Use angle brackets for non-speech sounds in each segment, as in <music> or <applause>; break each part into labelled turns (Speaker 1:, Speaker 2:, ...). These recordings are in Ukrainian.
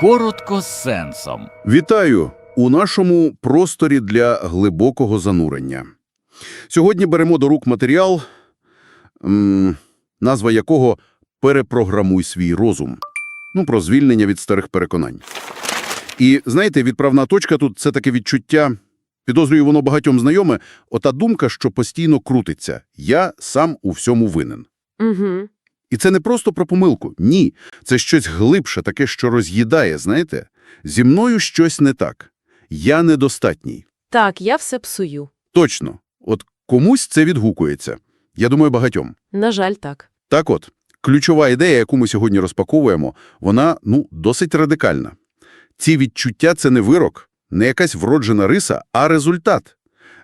Speaker 1: Коротко з сенсом.
Speaker 2: Вітаю у нашому просторі для глибокого занурення. Сьогодні беремо до рук матеріал, назва якого «Перепрограмуй свій розум». Ну, про звільнення від старих переконань. І, знаєте, відправна точка тут – це таке відчуття, підозрюю, воно багатьом знайоме, ота думка, що постійно крутиться «я сам у всьому винен».
Speaker 3: Угу.
Speaker 2: І це не просто про помилку. Ні, це щось глибше, таке, що роз'їдає, знаєте? Зі мною щось не так. Я недостатній.
Speaker 3: Так, я все псую.
Speaker 2: Точно. От комусь це відгукується. Я думаю, багатьом.
Speaker 3: На жаль, так.
Speaker 2: Так от, ключова ідея, яку ми сьогодні розпаковуємо, вона, ну, досить радикальна. Ці відчуття – це не вирок, не якась вроджена риса, а результат.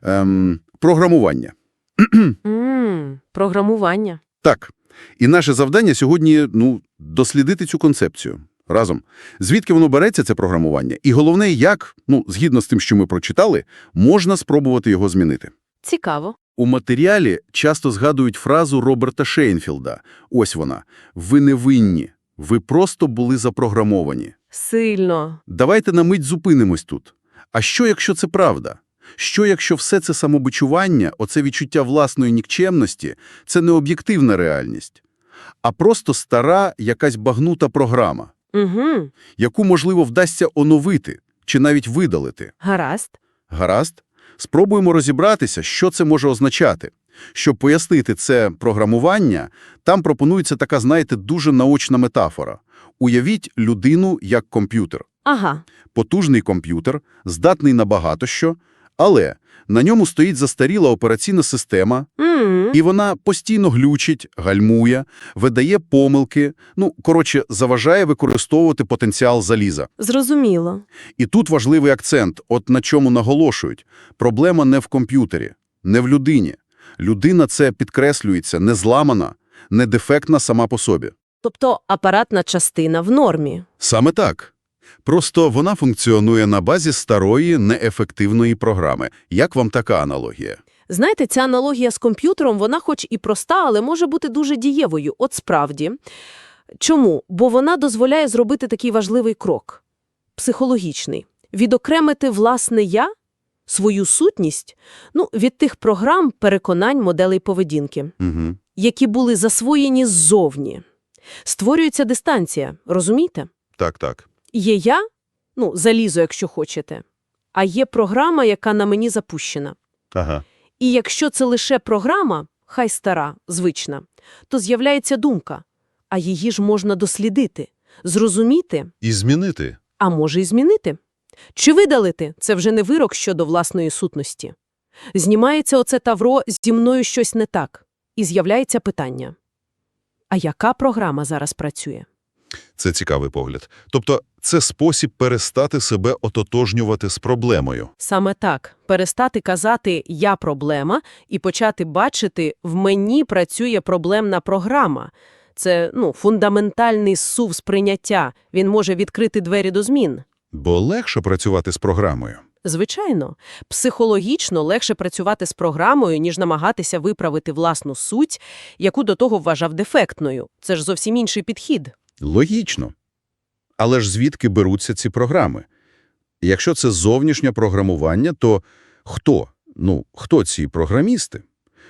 Speaker 2: Ем, програмування. <clears throat>
Speaker 3: Програмування.
Speaker 2: Так. І наше завдання сьогодні, ну, дослідити цю концепцію. Разом. Звідки воно береться, це програмування? І головне, як, ну, згідно з тим, що ми прочитали, можна спробувати його змінити.
Speaker 3: Цікаво.
Speaker 2: У матеріалі часто згадують фразу Роберта Шейнфілда. Ось вона. «Ви не винні. Ви просто були запрограмовані».
Speaker 3: Сильно.
Speaker 2: Давайте на мить зупинимось тут. А що, якщо це правда? Що, якщо все це самобичування, оце відчуття власної нікчемності – це не об'єктивна реальність, а просто стара якась багнута програма,
Speaker 3: Угу.
Speaker 2: яку, можливо, вдасться оновити чи навіть видалити?
Speaker 3: Гаразд.
Speaker 2: Гаразд? Спробуємо розібратися, що це може означати. Щоб пояснити це програмування, там пропонується така, знаєте, дуже наочна метафора. Уявіть людину як комп'ютер.
Speaker 3: Ага.
Speaker 2: Потужний комп'ютер, здатний на багато що, але на ньому стоїть застаріла операційна система,
Speaker 3: Ммм.
Speaker 2: і вона постійно глючить, гальмує, видає помилки, ну, коротше, заважає використовувати потенціал заліза.
Speaker 3: Зрозуміло.
Speaker 2: І тут важливий акцент, от на чому наголошують. Проблема не в комп'ютері, не в людині. Людина це підкреслюється, не зламана, не дефектна сама по собі.
Speaker 3: Тобто апаратна частина в нормі.
Speaker 2: Саме так. Просто вона функціонує на базі старої, неефективної програми. Як вам така аналогія?
Speaker 3: Знаєте, ця аналогія з комп'ютером, вона хоч і проста, але може бути дуже дієвою. От справді. Чому? Бо вона дозволяє зробити такий важливий крок. Психологічний. Відокремити власне «я», свою сутність, ну, від тих програм, переконань, моделей поведінки,
Speaker 2: Угу.
Speaker 3: які були засвоєні ззовні. Створюється дистанція, розумієте?
Speaker 2: Так, так.
Speaker 3: Є я, ну, залізо, якщо хочете, а є програма, яка на мені запущена.
Speaker 2: Ага.
Speaker 3: І якщо це лише програма, хай стара, звична, то з'являється думка, а її ж можна дослідити, зрозуміти,
Speaker 4: І змінити.
Speaker 3: а може й змінити. Чи видалити – це вже не вирок щодо власної сутності. Знімається оце тавро «зі мною щось не так» і з'являється питання. А яка програма зараз працює?
Speaker 4: Це цікавий погляд. Тобто це спосіб перестати себе ототожнювати з проблемою.
Speaker 3: Саме так. Перестати казати «я проблема» і почати бачити «в мені працює проблемна програма». Це, ну, фундаментальний сув сприйняття. Він може відкрити двері до змін.
Speaker 4: Бо легше працювати з програмою.
Speaker 3: Звичайно, психологічно легше працювати з програмою, ніж намагатися виправити власну суть, яку до того вважав дефектною. Це ж зовсім інший підхід.
Speaker 2: Логічно. Але ж звідки беруться ці програми? Якщо це зовнішнє програмування, то хто? Ну, хто ці програмісти?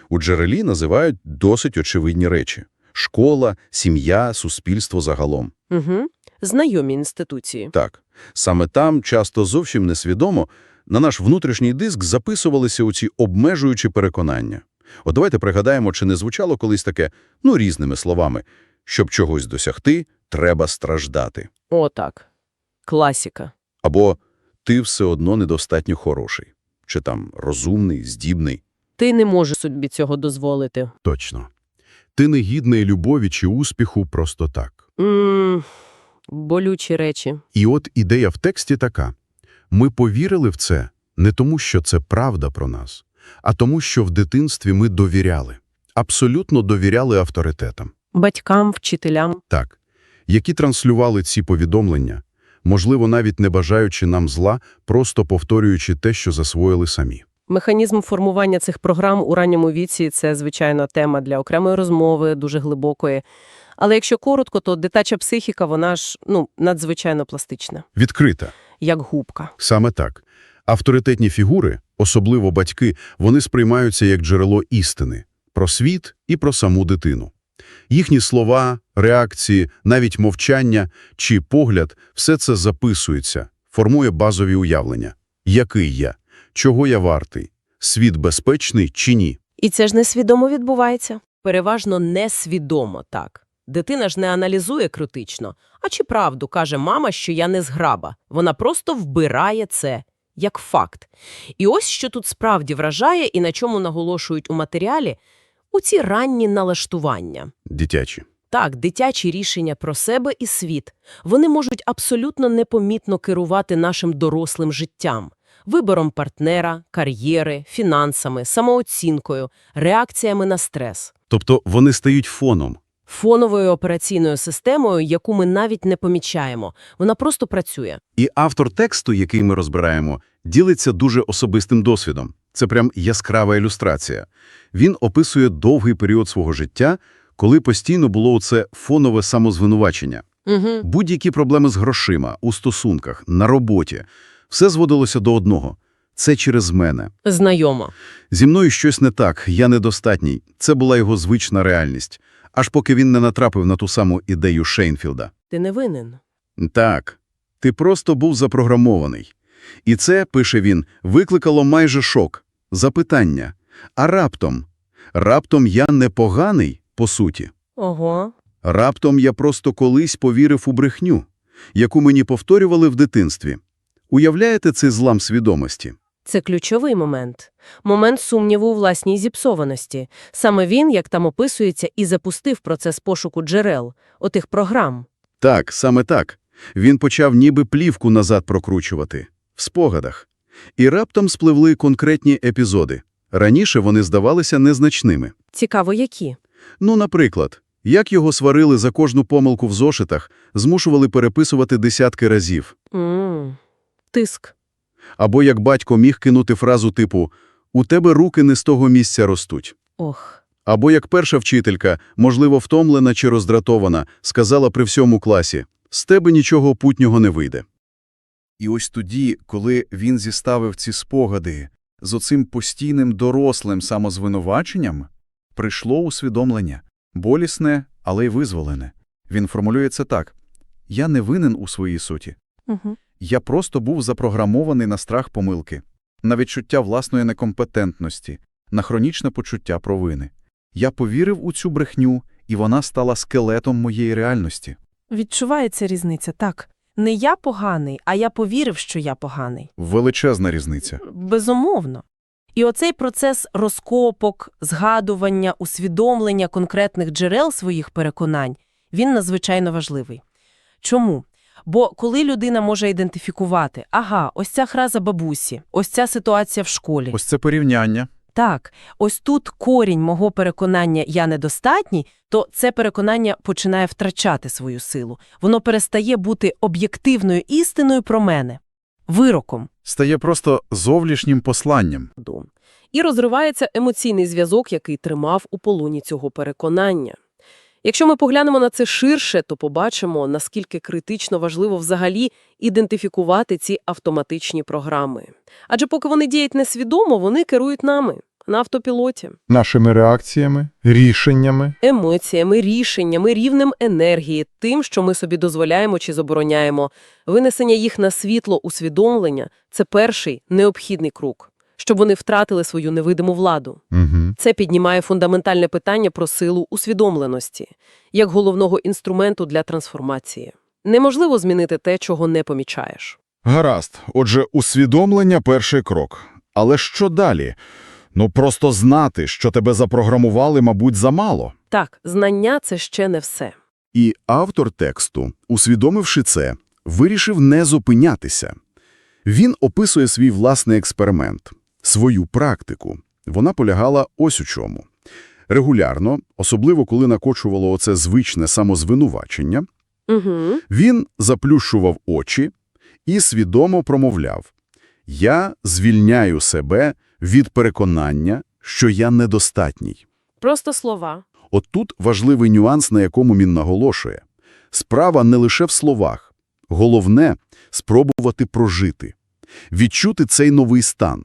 Speaker 2: У джерелі називають досить очевидні речі. Школа, сім'я, суспільство загалом.
Speaker 3: Угу. Знайомі інституції.
Speaker 2: Так, саме там, часто зовсім несвідомо, на наш внутрішній диск записувалися оці обмежуючі переконання. От давайте пригадаємо, чи не звучало колись таке, ну, різними словами, щоб чогось досягти, треба страждати.
Speaker 3: Отак. Класіка.
Speaker 2: Або ти все одно недостатньо хороший, чи там розумний, здібний.
Speaker 3: Ти не можеш собі цього дозволити.
Speaker 5: Точно. Ти не гідний любові чи успіху просто так.
Speaker 3: Ммм, болючі речі.
Speaker 5: І от ідея в тексті така. Ми повірили в це не тому, що це правда про нас, а тому, що в дитинстві ми довіряли. Абсолютно довіряли авторитетам.
Speaker 3: Батькам, вчителям.
Speaker 5: Так, які транслювали ці повідомлення, можливо, навіть не бажаючи нам зла, просто повторюючи те, що засвоїли самі.
Speaker 6: Механізм формування цих програм у ранньому віці – це, звичайно, тема для окремої розмови, дуже глибокої. Але якщо коротко, то дитяча психіка, вона ж, ну, надзвичайно пластична,
Speaker 2: Відкрита.
Speaker 6: як губка.
Speaker 2: Саме так. Авторитетні фігури, особливо батьки, вони сприймаються як джерело істини про світ і про саму дитину. Їхні слова, реакції, навіть мовчання чи погляд – все це записується, формує базові уявлення. Який я? Чого я вартий? Світ безпечний чи ні?
Speaker 6: І це ж несвідомо відбувається.
Speaker 3: Переважно несвідомо так. Дитина ж не аналізує критично. А чи правду каже мама, що я не зграба? Вона просто вбирає це як факт. І ось що тут справді вражає і на чому наголошують у матеріалі – у ці ранні налаштування.
Speaker 2: Дитячі.
Speaker 3: Так, дитячі рішення про себе і світ. Вони можуть абсолютно непомітно керувати нашим дорослим життям. Вибором партнера, кар'єри, фінансами, самооцінкою, реакціями на стрес.
Speaker 2: Тобто вони стають фоном.
Speaker 3: Фоновою операційною системою, яку ми навіть не помічаємо. Вона просто працює.
Speaker 2: І автор тексту, який ми розбираємо, ділиться дуже особистим досвідом. Це прям яскрава ілюстрація. Він описує довгий період свого життя, коли постійно було оце фонове самозвинувачення.
Speaker 3: Угу.
Speaker 2: Будь-які проблеми з грошима, у стосунках, на роботі – все зводилося до одного – це через мене.
Speaker 3: Знайомо.
Speaker 2: Зі мною щось не так, я недостатній. Це була його звична реальність. Аж поки він не натрапив на ту саму ідею Шейнфілда.
Speaker 3: Ти не винен.
Speaker 2: Так, ти просто був запрограмований. І це, пише він, викликало майже шок, запитання. А раптом? Раптом я не поганий, по суті.
Speaker 6: Ого.
Speaker 2: Раптом я просто колись повірив у брехню, яку мені повторювали в дитинстві. Уявляєте цей злам свідомості?
Speaker 6: Це ключовий момент. Момент сумніву у власній зіпсованості. Саме він, як там описується, і запустив процес пошуку джерел, отих програм.
Speaker 2: Так, саме так. Він почав ніби плівку назад прокручувати. В спогадах. І раптом спливли конкретні епізоди. Раніше вони здавалися незначними.
Speaker 6: Цікаво, які?
Speaker 2: Ну, наприклад, як його сварили за кожну помилку в зошитах, змушували переписувати десятки разів.
Speaker 6: м Тиск.
Speaker 2: Або як батько міг кинути фразу типу «У тебе руки не з того місця ростуть».
Speaker 6: Ох.
Speaker 2: Або як перша вчителька, можливо, втомлена чи роздратована, сказала при всьому класі «З тебе нічого путнього не вийде».
Speaker 7: І ось тоді, коли він зіставив ці спогади з оцим постійним дорослим самозвинуваченням, прийшло усвідомлення – болісне, але й визволене. Він формулює це так. «Я не винен у своїй суті.
Speaker 6: Угу.
Speaker 7: Я просто був запрограмований на страх помилки, на відчуття власної некомпетентності, на хронічне почуття провини. Я повірив у цю брехню, і вона стала скелетом моєї реальності».
Speaker 8: Відчувається різниця, так. Не я поганий, а я повірив, що я поганий.
Speaker 7: Величезна різниця.
Speaker 8: Безумовно. І оцей процес розкопок, згадування, усвідомлення конкретних джерел своїх переконань, він надзвичайно важливий. Чому? Бо коли людина може ідентифікувати, ага, ось ця фраза бабусі, ось ця ситуація в школі,
Speaker 7: Ось це порівняння.
Speaker 8: Так, ось тут корінь мого переконання «я недостатній», то це переконання починає втрачати свою силу. Воно перестає бути об'єктивною істиною про мене, вироком.
Speaker 7: Стає просто зовнішнім посланням.
Speaker 3: І розривається емоційний зв'язок, який тримав у полоні цього переконання. Якщо ми поглянемо на це ширше, то побачимо, наскільки критично важливо взагалі ідентифікувати ці автоматичні програми. Адже поки вони діють несвідомо, вони керують нами на автопілоті.
Speaker 9: нашими реакціями, рішеннями.
Speaker 3: Емоціями, рішеннями, рівнем енергії, тим, що ми собі дозволяємо чи забороняємо. Винесення їх на світло, усвідомлення – це перший необхідний крок, щоб вони втратили свою невидиму владу.
Speaker 9: Угу.
Speaker 3: Це піднімає фундаментальне питання про силу усвідомленості, як головного інструменту для трансформації. Неможливо змінити те, чого не помічаєш.
Speaker 4: Гаразд. Отже, усвідомлення – перший крок. Але що далі? Ну, просто знати, що тебе запрограмували, мабуть, замало.
Speaker 3: Так, знання – це ще не все.
Speaker 2: І автор тексту, усвідомивши це, вирішив не зупинятися. Він описує свій власний експеримент, свою практику. Вона полягала ось у чому. Регулярно, особливо коли накочувало оце звичне самозвинувачення,
Speaker 3: Угу.
Speaker 2: він заплющував очі і свідомо промовляв «Я звільняю себе від переконання, що я недостатній.
Speaker 10: Просто слова.
Speaker 2: От тут важливий нюанс, на якому він наголошує. Справа не лише в словах. Головне – спробувати прожити. Відчути цей новий стан.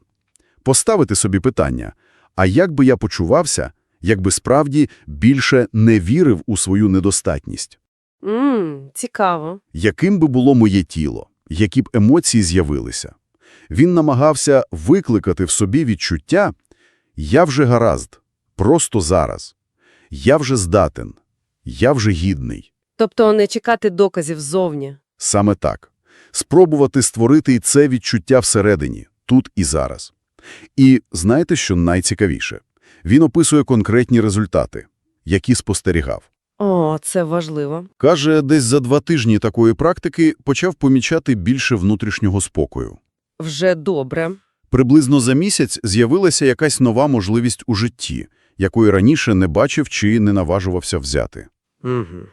Speaker 2: Поставити собі питання, а як би я почувався, якби справді більше не вірив у свою недостатність?
Speaker 10: Мм, цікаво.
Speaker 2: Яким би було моє тіло? Які б емоції з'явилися? Він намагався викликати в собі відчуття «я вже гаразд, просто зараз, я вже здатен, я вже гідний».
Speaker 10: Тобто не чекати доказів ззовні.
Speaker 2: Саме так. Спробувати створити і це відчуття всередині, тут і зараз. І знаєте, що найцікавіше? Він описує конкретні результати, які спостерігав.
Speaker 10: О, це важливо.
Speaker 2: Каже, десь за два тижні такої практики почав помічати більше внутрішнього спокою.
Speaker 10: Вже добре.
Speaker 2: Приблизно за місяць з'явилася якась нова можливість у житті, якої раніше не бачив чи не наважувався взяти.
Speaker 10: Угу.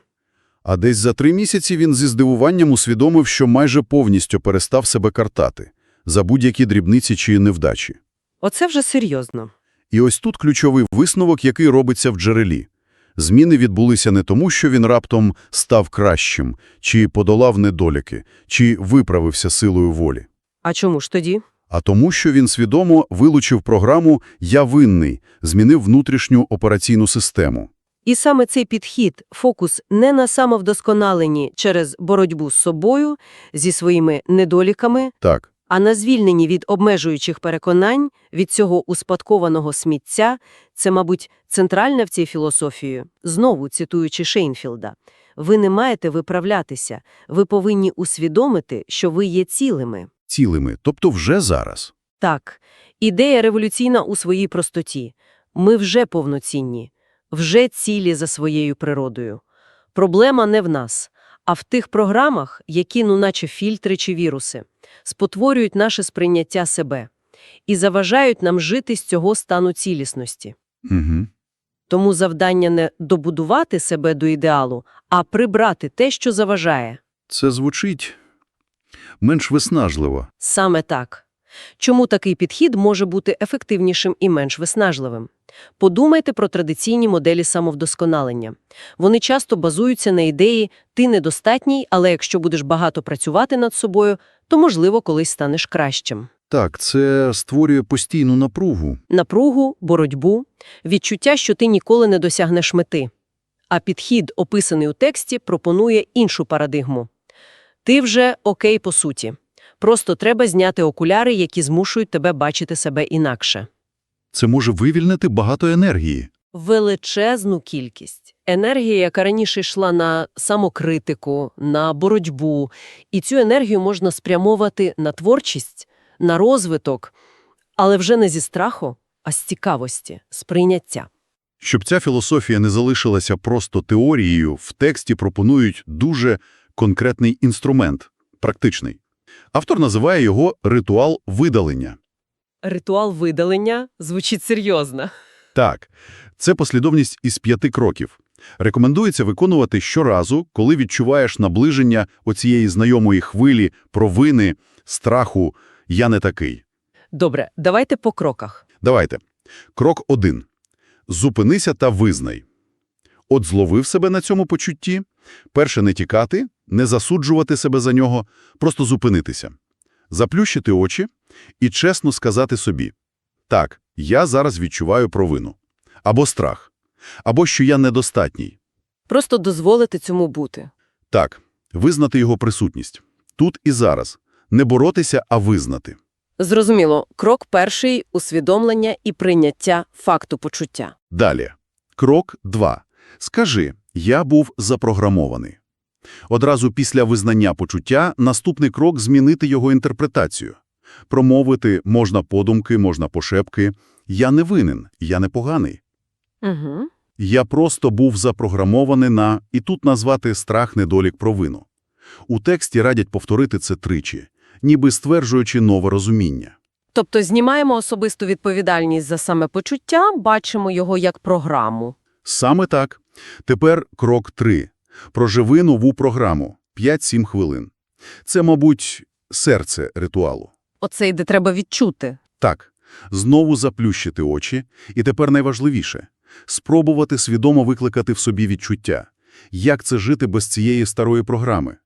Speaker 2: А десь за три місяці він зі здивуванням усвідомив, що майже повністю перестав себе картати за будь-які дрібниці чи невдачі.
Speaker 10: Оце вже серйозно.
Speaker 2: І ось тут ключовий висновок, який робиться в джерелі. Зміни відбулися не тому, що він раптом став кращим, чи подолав недоліки, чи виправився силою волі,
Speaker 10: А чому ж тоді?
Speaker 2: а тому, що він свідомо вилучив програму «Я винний», змінив внутрішню операційну систему.
Speaker 3: І саме цей підхід, фокус не на самовдосконаленні через боротьбу з собою, зі своїми недоліками,
Speaker 2: Так,
Speaker 3: а на звільненні від обмежуючих переконань, від цього успадкованого сміття, це, мабуть, центральне в цій філософії, знову цитуючи Шейнфілда. Ви не маєте виправлятися, ви повинні усвідомити, що ви є цілими.
Speaker 2: Цілими, тобто вже зараз.
Speaker 3: Так, ідея революційна у своїй простоті. Ми вже повноцінні, вже цілі за своєю природою. Проблема не в нас, а в тих програмах, які, ну наче фільтри чи віруси, спотворюють наше сприйняття себе і заважають нам жити з цього стану цілісності.
Speaker 2: Угу.
Speaker 3: Тому завдання не добудувати себе до ідеалу, а прибрати те, що заважає.
Speaker 2: Це звучить менш виснажливо.
Speaker 3: Саме так. Чому такий підхід може бути ефективнішим і менш виснажливим? Подумайте про традиційні моделі самовдосконалення. Вони часто базуються на ідеї «ти недостатній, але якщо будеш багато працювати над собою, то, можливо, колись станеш кращим».
Speaker 2: Так, це створює постійну напругу.
Speaker 3: Напругу, боротьбу, відчуття, що ти ніколи не досягнеш мети. А підхід, описаний у тексті, пропонує іншу парадигму. Ти вже окей по суті. Просто треба зняти окуляри, які змушують тебе бачити себе інакше.
Speaker 2: Це може вивільнити багато енергії.
Speaker 3: Величезну кількість. Енергія, яка раніше йшла на самокритику, на боротьбу. І цю енергію можна спрямовувати на творчість, на розвиток, але вже не зі страху, а з цікавості, з прийняття.
Speaker 2: Щоб ця філософія не залишилася просто теорією, в тексті пропонують дуже конкретний інструмент, практичний. Автор називає його «ритуал видалення».
Speaker 3: Ритуал видалення звучить серйозно.
Speaker 2: Так, це послідовність із п'яти кроків. Рекомендується виконувати щоразу, коли відчуваєш наближення оцієї знайомої хвилі, провини, страху «я не такий».
Speaker 3: Добре, давайте по кроках.
Speaker 2: Давайте. Крок один. Зупинися та визнай. От зловив себе на цьому почутті. Перше – не тікати, не засуджувати себе за нього, просто зупинитися. Заплющити очі і чесно сказати собі «Так, я зараз відчуваю провину». Або страх. Або що я недостатній.
Speaker 3: Просто дозволити цьому бути.
Speaker 2: Так, визнати його присутність. Тут і зараз. Не боротися, а визнати.
Speaker 3: Зрозуміло, крок перший – усвідомлення і прийняття факту почуття.
Speaker 2: Далі. Крок 2. Скажи, я був запрограмований. Одразу після визнання почуття наступний крок – змінити його інтерпретацію. Промовити можна подумки, можна пошепки. Я не винен, я не поганий.
Speaker 3: Угу.
Speaker 2: Я просто був запрограмований на, і тут назвати страх, недолік, провину. У тексті радять повторити це тричі, ніби стверджуючи нове розуміння.
Speaker 3: Тобто знімаємо особисту відповідальність за саме почуття, бачимо його як програму.
Speaker 2: Саме так. Тепер крок 3. Проживи нову програму. 5-7 хвилин. Це, мабуть, серце ритуалу.
Speaker 3: Оце де треба відчути.
Speaker 2: Так. Знову заплющити очі, і тепер найважливіше – спробувати свідомо викликати в собі відчуття. Як це жити без цієї старої програми?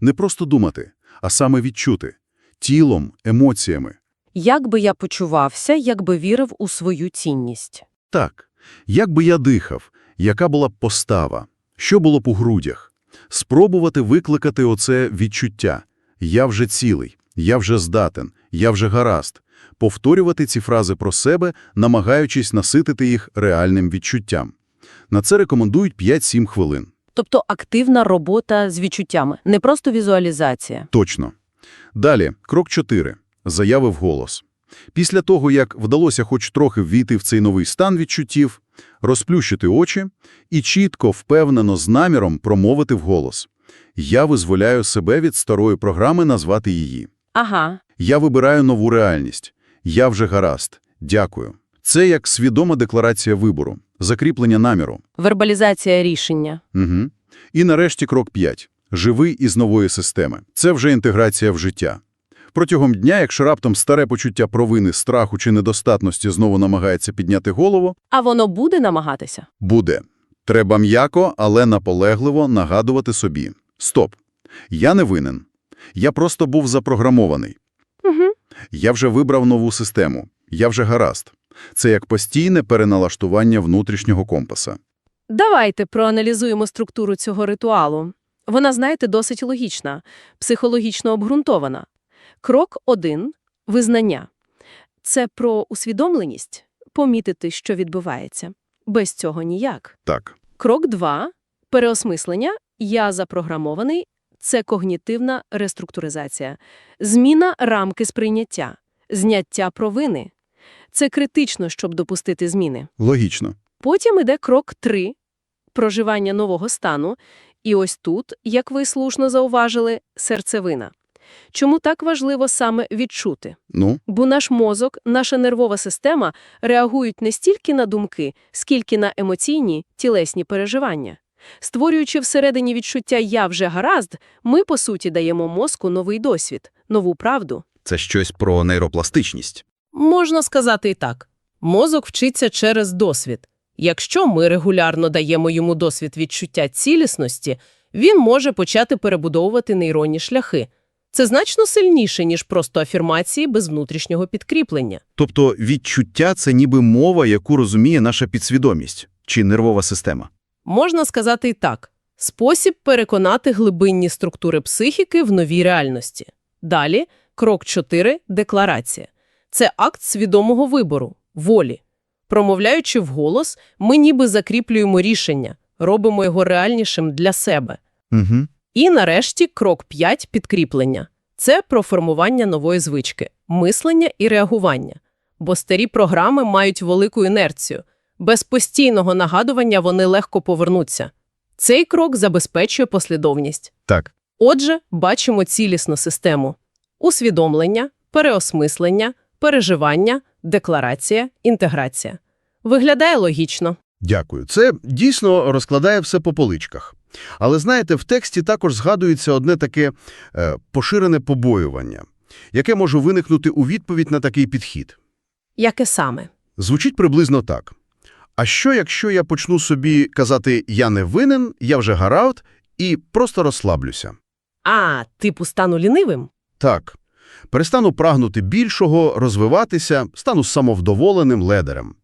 Speaker 2: Не просто думати, а саме відчути. Тілом, емоціями.
Speaker 6: Як би я почувався, якби вірив у свою цінність?
Speaker 2: Так, як би я дихав, яка була б постава, що було б у грудях. Спробувати викликати оце відчуття. Я вже цілий, я вже здатен, я вже гаразд. Повторювати ці фрази про себе, намагаючись наситити їх реальним відчуттям. На це рекомендують 5-7 хвилин.
Speaker 6: Тобто активна робота з відчуттями, не просто візуалізація.
Speaker 2: Точно. Далі, крок 4. Заяви вголос. Після того, як вдалося хоч трохи ввійти в цей новий стан відчуттів, розплющити очі і чітко, впевнено, з наміром промовити вголос. Я визволяю себе від старої програми назвати її.
Speaker 6: Ага.
Speaker 2: Я вибираю нову реальність. Я вже гаразд. Дякую. Це як свідома декларація вибору, закріплення наміру.
Speaker 6: Вербалізація рішення.
Speaker 2: Угу. І нарешті крок 5. Живи із нової системи. Це вже інтеграція в життя. Протягом дня, якщо раптом старе почуття провини, страху чи недостатності знову намагається підняти голову,
Speaker 6: А воно буде намагатися?
Speaker 2: буде. Треба м'яко, але наполегливо нагадувати собі. Стоп. Я не винен. Я просто був запрограмований.
Speaker 6: Угу.
Speaker 2: Я вже вибрав нову систему. Я вже гаразд. Це як постійне переналаштування внутрішнього компаса.
Speaker 3: Давайте проаналізуємо структуру цього ритуалу. Вона, знаєте, досить логічна, психологічно обґрунтована. Крок 1 – визнання. Це про усвідомленість, помітити, що відбувається. Без цього ніяк.
Speaker 2: Так.
Speaker 3: Крок 2 – переосмислення. Я запрограмований. Це когнітивна реструктуризація. Зміна рамки сприйняття. Зняття провини. Це критично, щоб допустити зміни.
Speaker 2: Логічно.
Speaker 3: Потім іде крок 3 – проживання нового стану. І ось тут, як ви слушно зауважили, серцевина. Чому так важливо саме відчути?
Speaker 2: Ну,
Speaker 3: Бо наш мозок, наша нервова система реагують не стільки на думки, скільки на емоційні, тілесні переживання. Створюючи всередині відчуття «я вже гаразд», ми, по суті, даємо мозку новий досвід, нову правду.
Speaker 11: Це щось про нейропластичність.
Speaker 8: Можна сказати і так. Мозок вчиться через досвід. Якщо ми регулярно даємо йому досвід відчуття цілісності, він може почати перебудовувати нейронні шляхи. Це значно сильніше, ніж просто афірмації без внутрішнього підкріплення.
Speaker 11: Тобто відчуття – це ніби мова, яку розуміє наша підсвідомість чи нервова система.
Speaker 8: Можна сказати і так. Спосіб переконати глибинні структури психіки в новій реальності. Далі – крок 4 – декларація. Це акт свідомого вибору, волі. Промовляючи вголос, ми ніби закріплюємо рішення, робимо його реальнішим для себе.
Speaker 11: Угу.
Speaker 8: І нарешті крок 5 – підкріплення. Це про формування нової звички, мислення і реагування. Бо старі програми мають велику інерцію. Без постійного нагадування вони легко повернуться. Цей крок забезпечує послідовність.
Speaker 11: Так.
Speaker 8: Отже, бачимо цілісну систему. Усвідомлення, переосмислення, переживання, декларація, інтеграція. Виглядає логічно.
Speaker 12: Дякую. Це дійсно розкладає все по поличках. Але знаєте, в тексті також згадується одне таке е, поширене побоювання, яке може виникнути у відповідь на такий підхід.
Speaker 8: Яке саме?
Speaker 12: Звучить приблизно так. А що, якщо я почну собі казати «я не винен, я вже гаразд» і просто розслаблюся?
Speaker 8: А, типу стану лінивим?
Speaker 12: Так. Перестану прагнути більшого, розвиватися, стану самовдоволеним ледерем.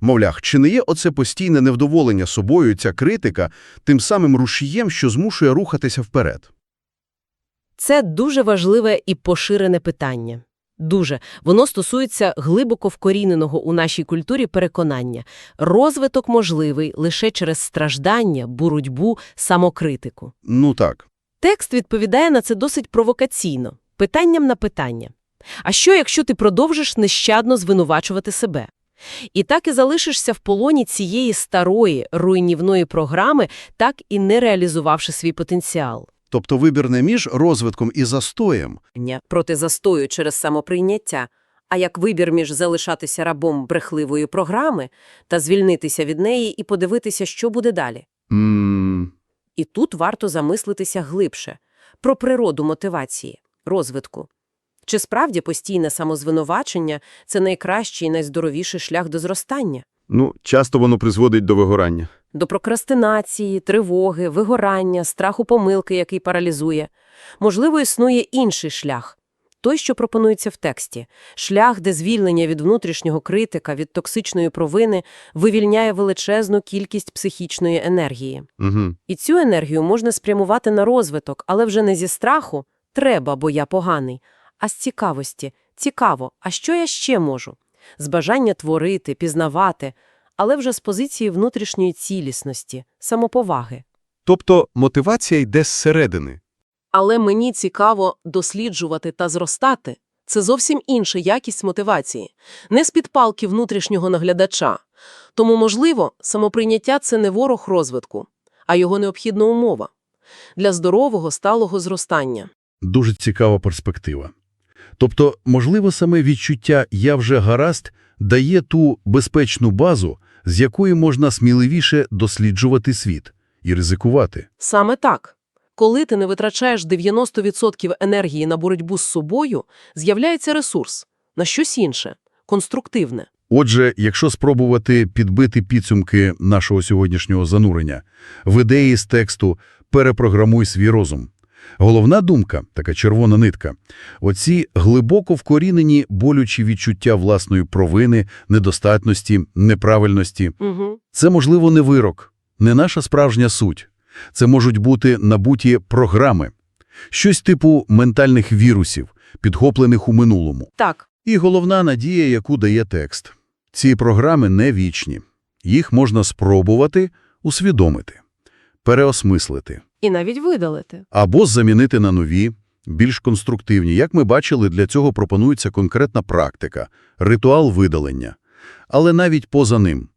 Speaker 12: Мовляв, чи не є оце постійне невдоволення собою, ця критика, тим самим рушієм, що змушує рухатися вперед?
Speaker 6: Це дуже важливе і поширене питання. Дуже. Воно стосується глибоко вкоріненого у нашій культурі переконання. Розвиток можливий лише через страждання, боротьбу, самокритику.
Speaker 12: Ну так.
Speaker 6: Текст відповідає на це досить провокаційно, питанням на питання. А що, якщо ти продовжиш нещадно звинувачувати себе? І так і залишишся в полоні цієї старої, руйнівної програми, так і не реалізувавши свій потенціал.
Speaker 12: Тобто вибір не між розвитком і застоєм.
Speaker 6: проти застою через самоприйняття, а як вибір між залишатися рабом брехливої програми та звільнитися від неї і подивитися, що буде далі.
Speaker 12: М
Speaker 6: І тут варто замислитися глибше про природу мотивації, розвитку. Чи справді постійне самозвинувачення – це найкращий і найздоровіший шлях до зростання?
Speaker 12: Ну, часто воно призводить до вигорання.
Speaker 6: До прокрастинації, тривоги, вигорання, страху помилки, який паралізує. Можливо, існує інший шлях. Той, що пропонується в тексті. Шлях, де звільнення від внутрішнього критика, від токсичної провини вивільняє величезну кількість психічної енергії.
Speaker 12: Угу.
Speaker 6: І цю енергію можна спрямувати на розвиток, але вже не зі страху «треба, бо я поганий», а з цікавості «цікаво, а що я ще можу?» З бажання творити, пізнавати, але вже з позиції внутрішньої цілісності, самоповаги.
Speaker 12: Тобто мотивація йде зсередини.
Speaker 3: Але мені цікаво досліджувати та зростати. Це зовсім інша якість мотивації, не з під палки внутрішнього наглядача. Тому, можливо, самоприйняття – це не ворог розвитку, а його необхідна умова для здорового, сталого зростання.
Speaker 2: Дуже цікава перспектива. Тобто, можливо, саме відчуття «я вже гаразд» дає ту безпечну базу, з якої можна сміливіше досліджувати світ і ризикувати.
Speaker 3: Саме так. Коли ти не витрачаєш 90% енергії на боротьбу з собою, з'являється ресурс на щось інше, конструктивне.
Speaker 2: Отже, якщо спробувати підбити підсумки нашого сьогоднішнього занурення, в ідеї з тексту «перепрограмуй свій розум». Головна думка, така червона нитка, оці глибоко вкорінені болючі відчуття власної провини, недостатності, неправильності.
Speaker 3: Угу.
Speaker 2: Це, можливо, не вирок, не наша справжня суть. Це можуть бути набуті програми, щось типу ментальних вірусів, підхоплених у минулому.
Speaker 3: Так.
Speaker 2: І головна надія, яку дає текст. Ці програми не вічні. Їх можна спробувати усвідомити, переосмислити
Speaker 3: І навіть видалити.
Speaker 2: або замінити на нові, більш конструктивні. Як ми бачили, для цього пропонується конкретна практика – ритуал видалення. Але навіть поза ним.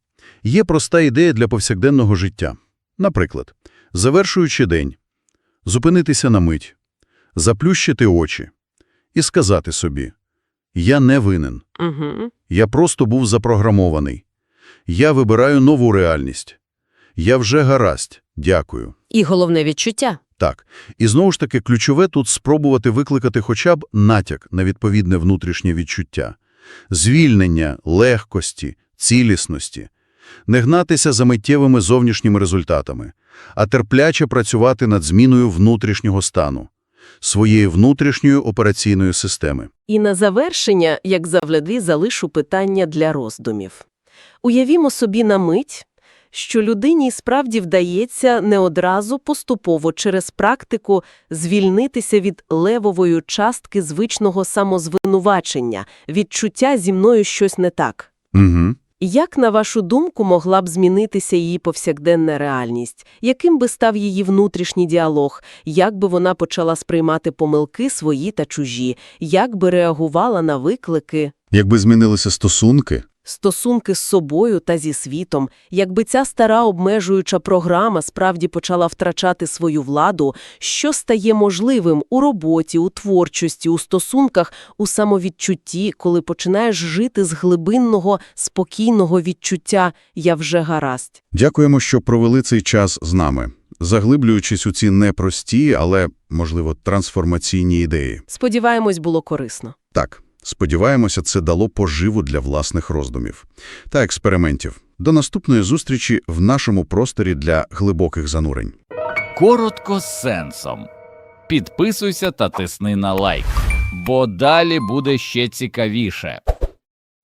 Speaker 2: Є проста ідея для повсякденного життя. Наприклад, завершуючи день, зупинитися на мить, заплющити очі і сказати собі «Я не винен,
Speaker 3: Угу.
Speaker 2: я просто був запрограмований, я вибираю нову реальність, я вже гаразд, дякую».
Speaker 6: І головне відчуття.
Speaker 2: Так. І знову ж таки, ключове тут спробувати викликати хоча б натяк на відповідне внутрішнє відчуття. Звільнення, легкості, цілісності. Не гнатися за миттєвими зовнішніми результатами, а терпляче працювати над зміною внутрішнього стану, своєї внутрішньої операційної системи.
Speaker 3: І на завершення, як завжди, залишу питання для роздумів. Уявімо собі на мить, що людині справді вдається не одразу поступово через практику звільнитися від левової частки звичного самозвинувачення, відчуття «зі мною щось не так».
Speaker 2: Угу.
Speaker 3: Як, на вашу думку, могла б змінитися її повсякденна реальність? Яким би став її внутрішній діалог? Як би вона почала сприймати помилки свої та чужі? Як би реагувала на виклики?
Speaker 2: Якби змінилися стосунки,
Speaker 3: Стосунки з собою та зі світом, якби ця стара обмежуюча програма справді почала втрачати свою владу, що стає можливим у роботі, у творчості, у стосунках, у самовідчутті, коли починаєш жити з глибинного, спокійного відчуття «я вже гаразд».
Speaker 2: Дякуємо, що провели цей час з нами, заглиблюючись у ці непрості, але, можливо, трансформаційні ідеї.
Speaker 3: Сподіваємось, було корисно.
Speaker 2: Так, сподіваємося, це дало поживу для власних роздумів та експериментів. До наступної зустрічі в нашому просторі для глибоких занурень.
Speaker 1: Коротко з сенсом. Підписуйся та тисни на лайк, бо далі буде ще цікавіше.